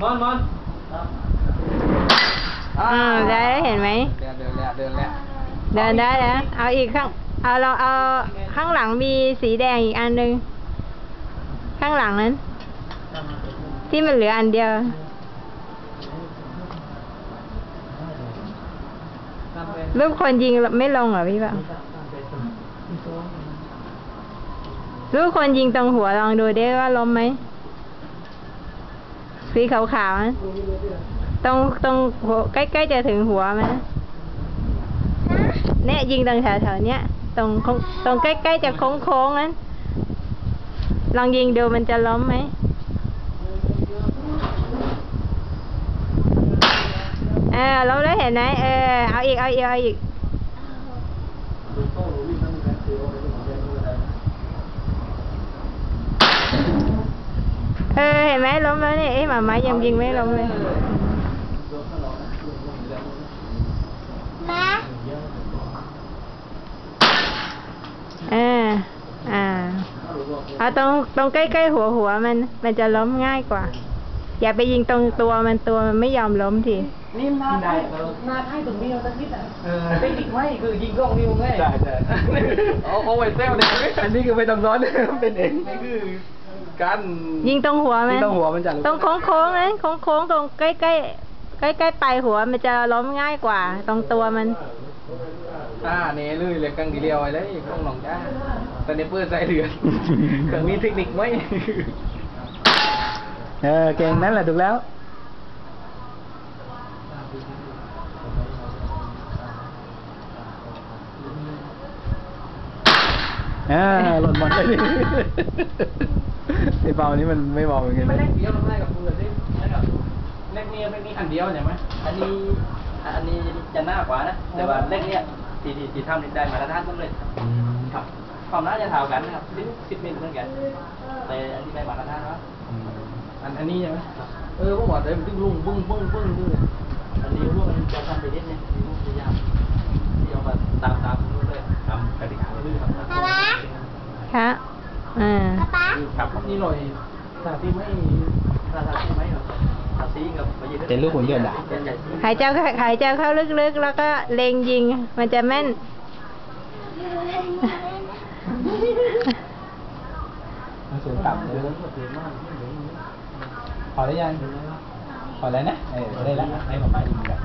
มอนมอนอ่าได้แล้วเห็นไหม เดินเดินแล้วเดินแล้วเดินได้แล้ว เอาอีกข้าง เอาเราเอาข้างหลังมีสีแดงอีกอันหนึ่ง ข้างหลังนั้น ที่มันเหลืออันเดียวรูปคนยิงไม่ลงเหรอพี่เปล่ารูปคนยิงตรงหัวลองดูได้ว่าล้มไหม สีขาวๆนะตรงตรงหัวใกล้ๆจะถึงหัวมันนะเนี่ยยิงตรงแถวๆเนี้ยตรงโค้งตรงใกล้ๆจะโค้งๆนั้นลองยิงดูมันจะล้มไหมเออล้มแล้วเห็นไหมเออเอาอีกเอาอีกเอาอีก เออเห็นไหมล้มแล้วเนี่ยเอ้ยหมาม้ายังยิงไม่ล้มเลยมาเอออ่าเอาตรงตรงใกล้ๆหัวหัวมัน มันจะล้มง่ายกว่า อย่าไปยิงตรงตัวมันตัวมันไม่ยอมล้มทีนี่นาไทยนาไทยตรงนี้เราสักนิดอะเทคนิคไม่คือยิงกล้องนิ้วไงใช่ใช่เอาเอาไว้เซลเนี่ยอันนี้คือไม่ต้องร้อนเป็นเองนี่คือ การยิงตรงหัวมันยิงตรงหัวมันจะตรงโค้งโค้งๆนั้นโค้งโค้งๆตรงใกล้ใกล้ใกล้ใกล้ๆปลายหัวมันจะล้มง่ายกว่า ตรงตัวมันอ่าเนี่ยเลยเลยกังดีเรียวไอ้เลยกล้องหลงจ้าแต่ในเปื้อนใส่เดือนเครื่องมีเทคนิคไหมเออเก่งนั่นแหละถูกแล้วอ่าหล่นบอลเลยดิ ไอ้เบานี้มันไม่เบาเหมือนกันไม่นะเล็กเดียวลงได้กับคุณเลยสินะครับเล็กนี่ไม่มีอันเดียวใช่ไหมอันนี้อันนี้จะหน้ากว่านะแต่ว่าเล็กเนี่ยที่ที่ที่ทำนี่ได้มาตรฐานสำเร็จครับความน่าจะเท่ากันนะครับสิบสิบมิลเหมือนกันแต่อันที่ได้มาตรฐานว่าอันอันนี้ใช่ไหมเออผมบอกเลยมันตึ้งลุงปึ้งปึ้งปึ้งด้วยอันนี้พวกมันจะทำไปนิดนึงมีพวกพยายามที่เอามาตามตามนู้นเลยตามกติกาเลยครับ ป๊าป๊าค่ะ อ่า ป๊าป๊า ครับนี่หน่อยถ้าที่ไม่ถ้าถ้าที่ไม่ครับถ้าซีกับไปยืนเป็นลูกหุ่นยนต์อะเป็นใหญ่หายใจเข้าหายใจเข้าลึกๆ แล้วก็เล็งยิง มันจะแม่น มันสูงต่ำเลยพอได้ยังพอแล้วนะเออได้แล้วให้ผมมายิงกัน